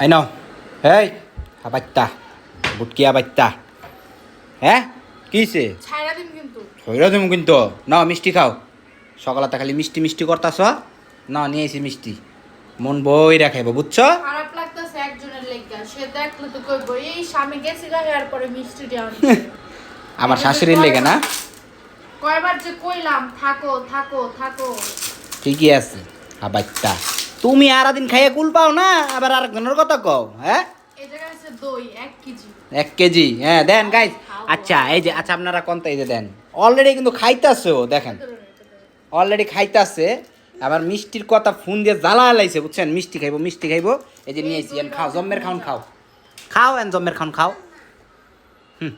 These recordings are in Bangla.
এই নাও। এই হাবাইতা বুটকিয়া বাইতা হ্যাঁ কিছে ছাইরা দিন কিন্তু। হইরা তুমি কিন্তু? নাও মিষ্টি খাও। সকালতে খালি মিষ্টি মিষ্টি করতাছ। না নিয়ে এসি মিষ্টি। মন বই রাখাইব বুঝছ? খারাপ লাগতেছে একজনের লেগা। সে দেখলে তো কইবো এই স্বামী গেছি গা আর পরে মিষ্টি দেওয়া আমার শাশুড়ির লেগে না? কয়বার যে কইলাম থাকো থাকো থাকো। ঠিকই আছে হাবাইতা তুমি আর দিন খাইয়ে কুল পাও না আবার আরেকজনের কথা কও হ্যাঁ? এই জায়গায় আছে দই এক কেজি। হ্যাঁ দেন গাইজ আচ্ছা এই যে আচ্ছা আপনারা কোনটা এই যে দেন। অলরেডি কিন্তু খাইতাছে ও দেখেন অলরেডি খাইতাছে আবার মিষ্টির কথা ফোন দিয়ে জ্বালা লাইছে বুঝছেন? মিষ্টি খাইবো মিষ্টি খাইবো। এই যে নিয়ে এসি এন খাও জম্মের খাউন খাও। খাও এন জম্মের খাউন খাও। হুম।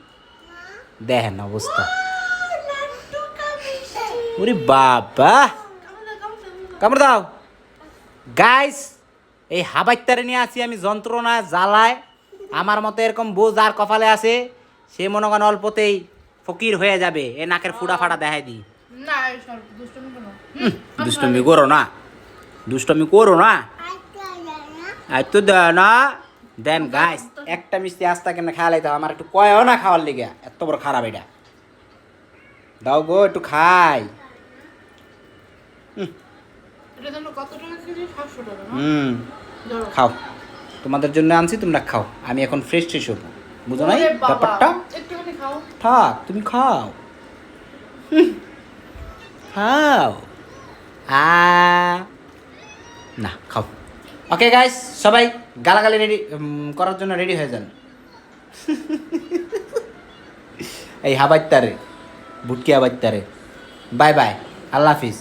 দেখেন অবস্থা। ওরে বাবা। কামড় দাও। গাইস এই হাবাইতারে নিয়ে আসি আমি যন্ত্রণা জ্বালায়। আমার মতো এরকম বোঝ আর কপালে আছে সে মনে করেন অল্পতেই ফকির হয়ে যাবে। এ নাকের ফুটা ফাটা দেখাই দিই। দুষ্টমি করো না। দুষ্টমি করো না। আর তো দেয় না। দেন গাইস একটা মিষ্টি আস্তা কেন খাওয়া লাইতে আমার একটু কয়ও না খাওয়ার লিগে। এত বড় খারাপ এটা। দাও গো একটু খাই। এটা হুম। খাও। তোমাদের জন্য আনছি তোমরা খাও। আমি এখন ফ্রেশ ফ্রেশ হব। বুঝো নাই ব্যাপারটা? খাও। থাক তুমি খাও। খাও। আ না খাও। ওকে গাইস সবাই গালাগালি রেডি করার জন্য রেডি হয়ে যান। এই হাবাইতারে বুটকি হাবাইতারে বাই বাই আল্লাহ হাফিজ।